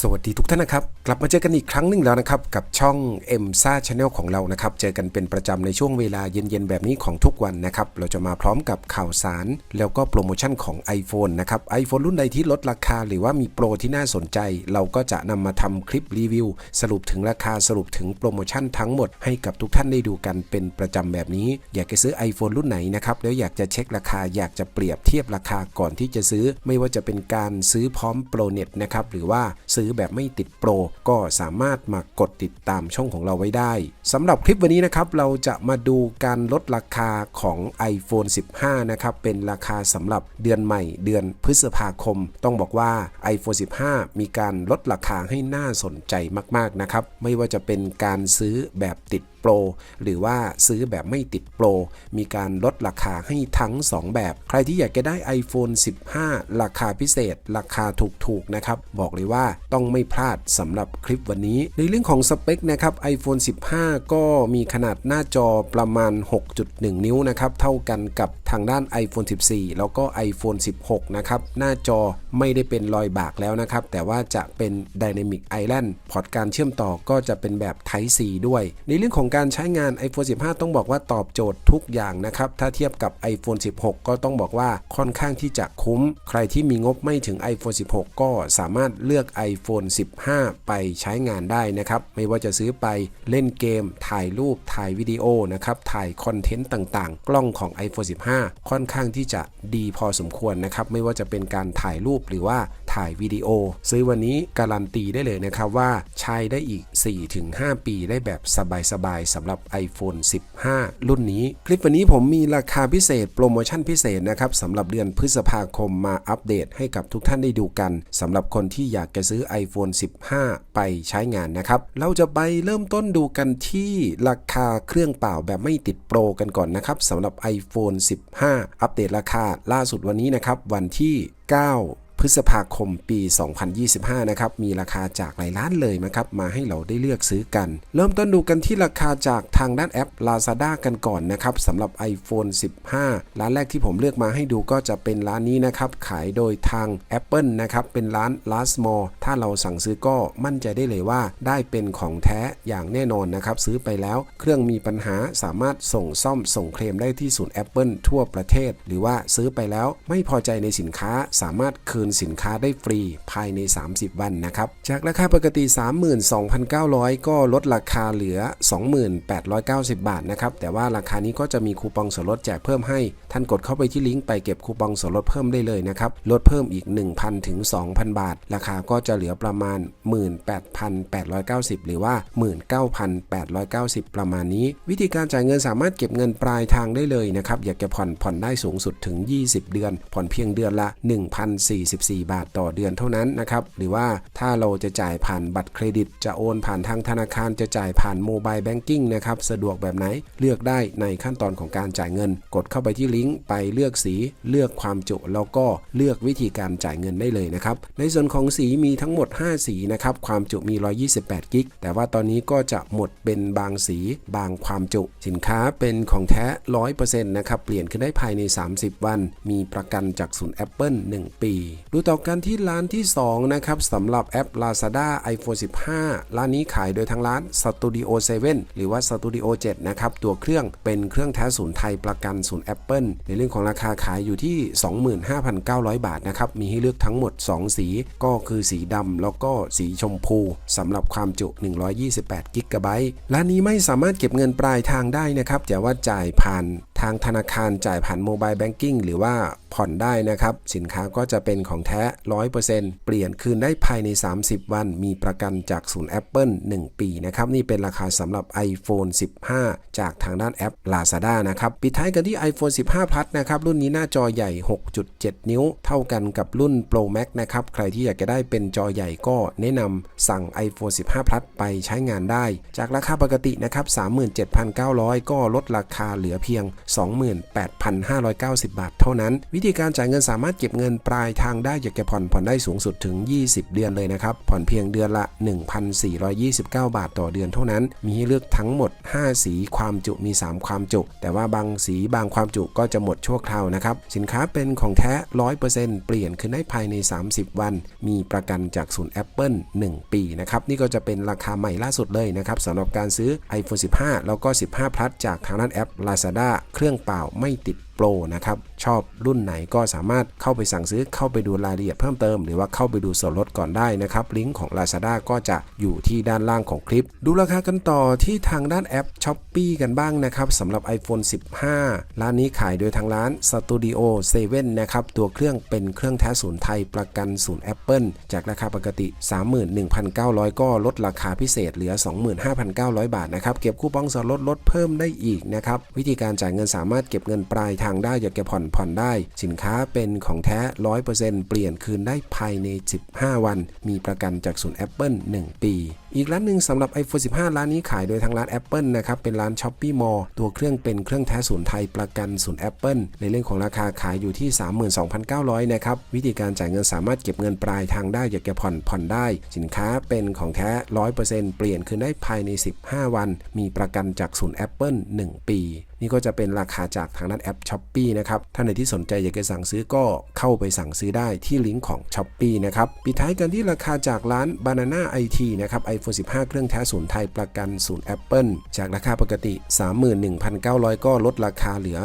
สวัสดีทุกท่านนะครับ กลับมาเจอกันอีกครั้งหนึ่งแล้วนะครับ กับช่อง m s a Channel ของเรานะครับ เจอกันเป็นประจำในช่วงเวลาเย็นๆ แบบนี้ของทุกวันนะครับ เราจะมาพร้อมกับข่าวสาร แล้วก็โปรโมชั่นของ iPhone นะครับ iPhone รุ่นใดที่ลดราคาหรือว่ามีโปรที่น่าสนใจ เราก็จะนำมาทำคลิปรีวิว สรุปถึงราคาสรุปถึงโปรโมชั่นทั้งหมดให้กับทุกท่านได้ดูกันเป็นประจำแบบนี้ อยากจะซื้อ iPhone รุ่นไหนนะครับแล้วอยากจะเช็คราคาอยากจะเปรียบเทียบราคาก่อนที่จะซื้อ ไม่ว่าจะเป็นการซื้อพร้อมโปรเน็ตนะครับหรือว่าซื้อแบบไม่ติดโปร ก็สามารถมากดติดตามช่องของเราไว้ได้สำหรับคลิปวันนี้นะครับเราจะมาดูการลดราคาของ iPhone 15 นะครับเป็นราคาสำหรับเดือนใหม่ เดือนพฤษภาคม ต้องบอกว่า iPhone 15 มีการลดราคาให้น่าสนใจมากๆนะครับไม่ว่าจะเป็นการซื้อแบบติด โปรหรือว่าซื้อแบบไม่ติดโปรมีการลดราคาให้ทั้ง 2 แบบ ใครที่อยากจะได้ iPhone 15 ราคาพิเศษ ราคาถูกๆนะครับ บอกเลยว่าต้องไม่พลาดสำหรับคลิปวันนี้ ในเรื่องของสเปคนะครับ iPhone 15 ก็มีขนาดหน้าจอประมาณ 6.1 นิ้วนะครับ เท่ากันกับ ทางด้าน iPhone 14 แล้วก็ iPhone 16 นะครับ หน้าจอไม่ได้เป็นรอยบากแล้วนะครับ แต่ว่าจะเป็น Dynamic Island พอร์ตการเชื่อมต่อก็จะเป็นแบบ Type C ด้วย ในเรื่องของการใช้งาน iPhone 15 ต้องบอกว่าตอบโจทย์ทุกอย่างนะครับ ถ้าเทียบกับ iPhone 16 ก็ต้องบอกว่าค่อนข้างที่จะคุ้ม ใครที่มีงบไม่ถึง iPhone 16 ก็สามารถเลือก iPhone 15 ไปใช้งานได้นะครับ ไม่ว่าจะซื้อไปเล่นเกม ถ่ายรูป ถ่ายวิดีโอนะครับ ถ่ายคอนเทนต์ต่างๆ กล้องของ iPhone 15ค่อนข้างที่จะดีพอสมควรนะครับ ไม่ว่าจะเป็นการถ่ายรูปหรือว่า ถ่ายวิดีโอ ซื้อวันนี้การันตีได้เลยนะครับว่าใช้ได้อีก 4-5 ปีได้แบบสบายๆสำหรับ iPhone 15 รุ่นนี้ คลิปวันนี้ผมมีราคาพิเศษโปรโมชั่นพิเศษนะครับสำหรับเดือนพฤษภาคมมาอัปเดตให้กับทุกท่านได้ดูกันสำหรับคนที่อยากจะซื้อ iPhone 15 ไปใช้งานนะครับ เราจะไปเริ่มต้นดูกันที่ราคาเครื่องเปล่าแบบไม่ติดโปรกันก่อนนะครับสำหรับ iPhone 15 อัปเดตราคาล่าสุดวันนี้นะครับ วันที่ 9 พฤษภาคมปี 2025 นะครับ มีราคาจากหลายร้านเลยนะครับ มาให้เราได้เลือกซื้อกัน เริ่มต้นดูกันที่ราคาจากทางด้านแอป Lazada กันก่อนนะครับสำหรับ iPhone 15 ร้านแรกที่ผมเลือกมาให้ดูก็จะเป็นร้านนี้นะครับ ขายโดยทาง Apple นะครับ เป็นร้าน Last Mall ถ้าเราสั่งซื้อก็มั่นใจได้เลยว่าได้เป็นของแท้อย่างแน่นอนนะครับ ซื้อไปแล้วเครื่องมีปัญหาสามารถส่งซ่อมส่งเคลมได้ที่ศูนย์ Apple ทั่วประเทศ หรือว่าซื้อไปแล้วไม่พอใจในสินค้าสามารถคืนสินค้าได้ฟรีภายใน 30 วันนะครับ จากราคาปกติ 32,900 ก็ลดราคาเหลือ 2890 บาทนะครับ แต่ว่าราคานี้ก็จะมีคูปองส่วนลดแจกเพิ่มให้ ท่านกดเข้าไปที่ลิงก์ไปเก็บคูปองส่วนลดเพิ่มได้เลยนะครับ ลดเพิ่มอีก 1,000ถึง2,000 บาท ราคาก็จะเหลือประมาณ 18,890 หรือว่า 19,890 ประมาณนี้ วิธีการจ่ายเงินสามารถเก็บเงินปลายทางได้เลยนะครับ อยากจะผ่อนผ่อนได้สูงสุดถึง 20 เดือน ผ่อนเพียงเดือนละ1,044บาทต่อเดือนเท่านั้นนะครับหรือว่าถ้าเราจะจ่ายผ่านบัตรเครดิต จะโอนผ่านทางธนาคารจะจ่ายผ่านโมบายแบงกิ้งนะครับสะดวกแบบไหนเลือกได้ในขั้นตอนของการจ่ายเงิน กดเข้าไปที่ลิงก์ไปเลือกสี เลือกความจุแล้วก็เลือกวิธีการจ่ายเงินได้เลยนะครับในส่วนของสีมีทั้งหมด 5 สีนะครับความจุมี 128 กิก แต่ว่าตอนนี้ก็จะหมดเป็นบางสีบางความจุ สินค้าเป็นของแท้ 100%นะครับเปลี่ยนขึ้นได้ภายใน 30 วัน มีประกันจากศูนย์ Apple 1 ปีดูต่อกันที่ร้านที่ 2 นะครับสำหรับแอป Lazada iPhone 15 ร้านนี้ขายโดยทางร้าน Studio 7 หรือว่า Studio 7 นะครับ ตัวเครื่องเป็นเครื่องแท้ศูนย์ไทยประกันศูนย์ Apple ในเรื่องของราคาขายอยู่ที่ 25,900 บาทนะครับ มีให้เลือกทั้งหมด 2 สี ก็คือสีดำแล้วก็สีชมพูสำหรับความจุ 128กิกะไบต์ร้านนี้ไม่สามารถเก็บเงินปลายทางได้นะครับแต่ว่าจ่ายผ่าน ทางธนาคารจ่ายผ่านโมบายแบงกิ้งหรือว่าผ่อนได้นะครับ สินค้าก็จะเป็นของแท้ 100%เปลี่ยนคืนได้ภายใน 30 วัน มีประกันจากศูนย์ Apple 1 ปีนะครับ นี่เป็นราคาสำหรับ iPhone 15 จากทางด้านแอป Lazada นะครับ ปิดท้ายกันที่ iPhone 15 Plus นะครับ รุ่นนี้หน้าจอใหญ่ 6.7 นิ้ว เท่ากันกับรุ่น Pro Max นะครับ ใครที่อยากจะได้เป็นจอใหญ่ก็แนะนำสั่ง iPhone 15 Plus ไปใช้งานได้ จากราคาปกตินะครับ 37,900 ก็ลดราคาเหลือเพียง28,590 บาทเท่านั้น วิธีการจ่ายเงินสามารถเก็บเงินปลายทางได้อยากจะผ่อนผ่อนได้สูงสุดถึง 20 เดือนเลยนะครับ ผ่อนเพียงเดือนละ 1,429 บาทต่อเดือนเท่านั้น มีให้เลือกทั้งหมด 5 สีความจุมี 3 ความจุ แต่ว่าบางสีบางความจุก็จะหมดชั่วคราวนะครับ สินค้าเป็นของแท้ 100%เปลี่ยนคืนได้ภายใน 30 วัน มีประกันจากศูนย์ Apple 1 ปีนะครับ นี่ก็จะเป็นราคาใหม่ล่าสุดเลยนะครับสำหรับการซื้อ iPhone 15 แล้วก็ 15 Plus จากทางด้านแอป Lazada เครื่องเปล่าไม่ติด โปรนะครับ ชอบรุ่นไหนก็สามารถเข้าไปสั่งซื้อเข้าไปดูรายละเอียดเพิ่มเติม หรือว่าเข้าไปดูส่วนลดก่อนได้นะครับ ลิงก์ของ Lazada ก็จะอยู่ที่ด้านล่างของคลิป ดูราคากันต่อที่ทางด้านแอป s h อ p e e กันบ้างนะครับสำหรับ iPhone 15 ร้านนี้ขายโดยทางร้าน Studio 7นะครับตัวเครื่องเป็นเครื่องแท้ศูนย์ไทยประกันศูนย์ Apple จากราคาปกติ 31,900 ก็ลดราคาพิเศษเหลือ 25,900 บาทนะครับเก็บคูปองส่วนลดลดเพิ่มได้อีกนะครับวิธีการจ่ายเงินสามารถเก็บเงินปลายทางได้อยากจะผ่อนผ่อนได้ สินค้าเป็นของแท้ 100%เปลี่ยนคืนได้ภายใน 15 วัน มีประกันจากศูนย์ Apple 1 ปี อีกร้านหนึ่งสำหรับ iPhone 15 ร้านนี้ขายโดยทางร้าน Apple นะครับ เป็นร้าน s h o p e e Mall ตัวเครื่องเป็นเครื่องแท้ศูนย์ไทยประกันศูนย์ Apple ในเรื่องของราคาขายอยู่ที่ 32,900 นะครับ วิธีการจ่ายเงินสามารถเก็บเงินปลายทางได้อยากจะผ่อนผ่อนได้ สินค้าเป็นของแท้ 100%เปลี่ยนคืนได้ภายใน 15 วัน มีประกันจากศูนย์ Apple 1 ปีนี่ก็จะเป็นราคาจากทางด้านแอป s h อ p e e นะครับ ท่านใดที่สนใจอยากจะสั่งซื้อก็เข้าไปสั่งซื้อได้ที่ลิงก์ของ s h อ p e e นะครับ ปิดท้ายกันที่ราคาจากร้าน Banana IT นะครับ iPhone 15 เครื่องแท้ศูนย์ไทยประกันศูนย์ Apple จากราคาปกติ 31,900 ก็ลดราคาเหลือ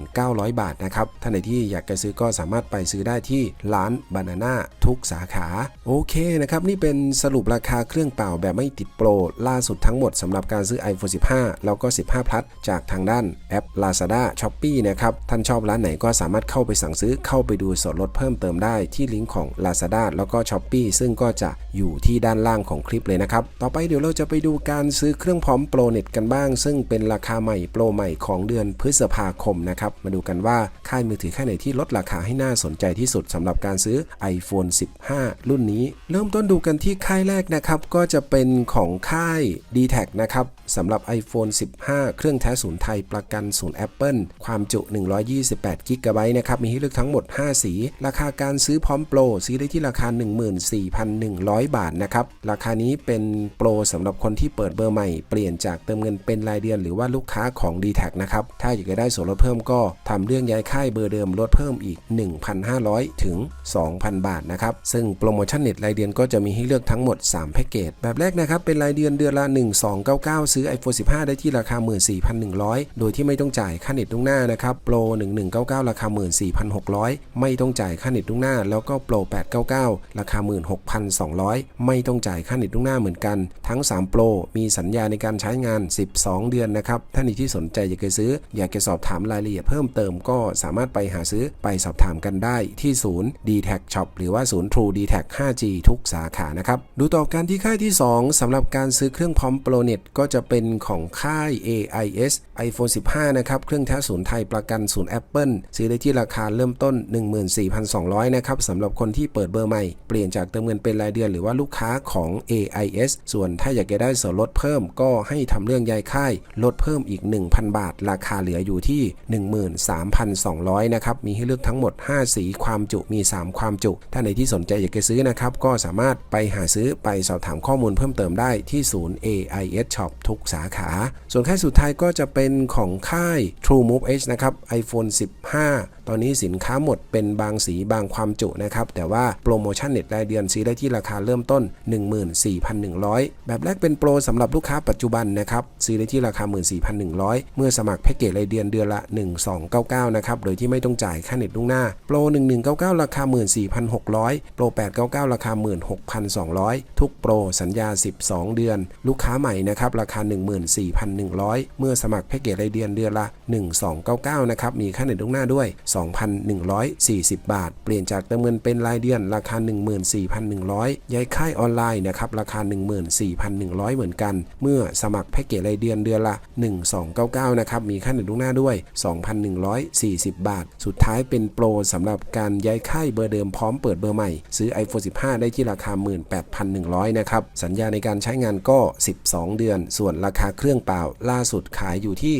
2,900 บาทนะครับท่านใดที่อยากจะซื้อก็สามารถไปซื้อได้ที่ร้าน Banana ทุกสาขา โอเคนะครับ นี่เป็นสรุปราคาเครื่องเปล่าแบบไม่ติดโปร ล่าสุดทั้งหมดสำหรับการซื้อ iPhone 15 แล้วก็ 15 Plus จากทางด้านแอป Lazada Shopee นะครับ ท่านชอบร้านไหนก็สามารถเข้าไปสั่งซื้อเข้าไปดูส่วนลดเพิ่มเติมได้ที่ลิงก์ของ Lazada แล้วก็ Shopee ซึ่งก็จะอยู่ที่ด้านล่างของคลิปเลยนะครับต่อไปเดี๋ยวเราจะไปดูการซื้อเครื่องพร้อมโปรเน็ตกันบ้าง ซึ่งเป็นราคาใหม่โปรใหม่ของเดือนพฤษภาคมนะครับ มาดูกันว่าค่ายมือถือค่ายไหนที่ลดราคาให้น่าสนใจที่สุดสำหรับการซื้อ iPhone 15 รุ่นนี้ เริ่มต้นดูกันที่ค่ายแรกนะครับ ก็จะเป็นของค่าย d t แทนะครับสำหรับ iPhone 15 เครื่องแท้ศูนย์ไทยประกันศูนย์ Apple ความจุ 128 g b นะครับมีให้เลือกทั้งหมด 5 สี ราคาการซื้อพร้อมโปรซื้อได้ที่ราคา 14,100 บาทนะครับราคานี้เป็นโปรสำหรับคนที่เปิดเบอร์ใหม่ เปลี่ยนจากเติมเงินเป็นรายเดือนหรือว่าลูกค้าของ d t แทนะครับ ถ้าอยากจะได้ส่วนลดเพิ่มก็ทำเรื่องย้ายค่ายเบอร์เดิมลดเพิ่มอีก 1,500 ถึง 2,000 บาทนะครับ ซึ่งโปรโมชั่นเน็ตรายเดือนก็จะมีให้เลือกทั้งหมด 3 แพ็กเกจ แบบแรกนะครับ เป็นรายเดือนเดือนละ 1299 ซื้อ iPhone 15 ได้ที่ราคา 14,100 โดยที่ไม่ต้องจ่ายค่าเน็ตล่วงหน้านะครับ โปร 1199 ราคา 14,600 ไม่ต้องจ่ายค่าเน็ตล่วงหน้า แล้วก็โปร 899 ราคา 16,200 ไม่ต้องจ่ายค่าเน็ตล่วงหน้าเหมือนกัน ทั้ง 3 โปร มีสัญญาในการใช้งาน 12 เดือนนะครับ ท่านที่สนใจอยากจะซื้อ อยากจะสอบถามรายละเอียดเพิ่มเติมก็สามารถไปหาซื้อไปสอบถามกันได้ที่ศูนย์ d t แท Shop หรือว่าศูนย์ True d t แท 5G ทุกสาขานะครับ ดูต่อการที่ค่ายที่ 2สำหรับการซื้อเครื่องพร้อมโปรเน็ตก็จะเป็นของค่าย AIS iPhone 15 นะครับ เครื่องแท้ศูนย์ไทยประกันศูนย์ Apple ซื้อได้ที่ราคาเริ่มต้น 14,200 นะครับสำหรับคนที่เปิดเบอร์ใหม่ เปลี่ยนจากเติมเงินเป็นรายเดือนหรือว่าลูกค้าของ AIS ส่วนถ้าอยากจะได้ส่วนลดเพิ่มก็ให้ทำเรื่องย้ายค่าย ลดเพิ่มอีก 1,000 บาท ราคาเหลืออยู่ที่ 13,200 นะครับ มีให้เลือกทั้งหมด 5 สีความจุมี 3 ความจุ ถ้าในที่สนใจอยากจะซื้อนะครับ ก็สามารถไปหาซื้อไปสอบถามข้อมูลเพิ่มเติมได้ที่ศูนย์ AIS Shop ทุกสาขา ส่วนค่ายสุดท้ายก็จะเป็นของค่าย True Move H นะครับ iPhone 15 5 ตอนนี้สินค้าหมดเป็นบางสีบางความจุนะครับ แต่ว่าโปรโมชั่นเน็ตรายเดือนซื้อได้ที่ราคาเริ่มต้น 14,100 แบบแรกเป็นโปรสำหรับลูกค้าปัจจุบันนะครับ ซื้อได้ที่ราคา 14,100 เมื่อสมัครแพ็กเกจรายเดือนเดือนละ 1299 นะครับ โดยที่ไม่ต้องจ่ายค่าเน็ตล่วงหน้า โปร 1199 ราคา 14,600 โปร 899 ราคา 16,200 ทุกโปรสัญญา 12 เดือน ลูกค้าใหม่นะครับ ราคา 14,100 เมื่อสมัครแพ็กเกจรายเดือนเดือนละ 1299 นะครับ มีค่าเน็ตล่วงหน้าด้วย 2,140 บาท เปลี่ยนจากเติมเงินเป็นรายเดือนราคา 14,100 ย้ายค่ายออนไลน์นะครับราคา 14,100 เหมือนกัน เมื่อสมัครแพ็กเกจรายเดือนเดือนละ 1299 นะครับ มีค่าหนึ่งล่วงหน้าด้วย 2,140 บาท สุดท้ายเป็นโปรสำหรับการย้ายค่ายเบอร์เดิมพร้อมเปิดเบอร์ใหม่ ซื้อ iPhone 15 ได้ที่ราคา 18,100 นะครับ สัญญาในการใช้งานก็ 12 เดือน ส่วนราคาเครื่องเปล่า ล่าสุดขายอยู่ที่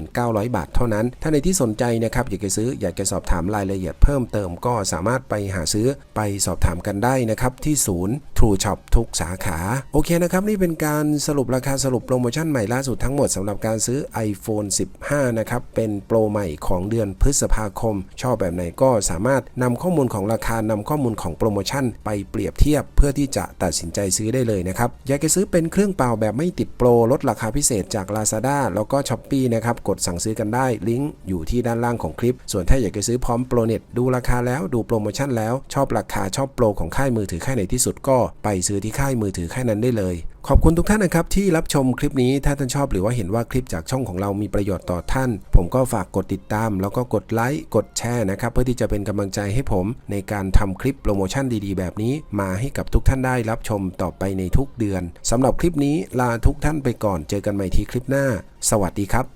29,000บาทเท่านั้น ถ้าในที่สนใจนะครับอยากจะซื้อ อยากจะสอบถามรายละเอียดเพิ่มเติมก็สามารถไปหาซื้อไปสอบถามกันได้นะครับที่ศูนย์ True Shop ทุกสาขา โอเคนะครับนี่เป็นการสรุปราคาสรุปโปรโมชั่นใหม่ล่าสุดทั้งหมดสำหรับการซื้อ iPhone 15 นะครับเป็นโปรใหม่ของเดือนพฤษภาคม ชอบแบบไหนก็สามารถนำข้อมูลของราคานำข้อมูลของโปรโมชั่น ไปเปรียบเทียบเพื่อที่จะตัดสินใจซื้อได้เลยนะครับอยากจะซื้อเป็นเครื่องเปล่าแบบไม่ติดโปรลดราคาพิเศษจาก Lazada แล้วก็ s h อ p e e นะครับกดสั่งซื้อกันได้ลิงก์อยู่ที่ด้านล่างของลิป ส่วนถ้าอยากจะซื้อพร้อมโปรเน็ตดูราคาแล้วดูโปรโมชั่นแล้ว ชอบราคาชอบโปรของค่ายมือถือค่ายไหนที่สุดก็ไปซื้อที่ค่ายมือถือค่ายนั้นได้เลย ขอบคุณทุกท่านนะครับที่รับชมคลิปนี้ถ้าท่านชอบหรือว่าเห็นว่าคลิปจากช่องของเรามีประโยชน์ต่อท่าน ผมก็ฝากกดติดตาม แล้วก็กดไลค์กดแชร์นะครับเพื่อที่จะเป็นกำลังใจให้ผม ในการทำคลิปโปรโมชั่นดีๆ แบบนี้มาให้กับทุกท่านได้รับชมต่อไปในทุกเดือนสำหรับคลิปนี้ลาทุกท่านไปก่อนเจอกันใหม่ที่คลิปหน้า สวัสดีครับ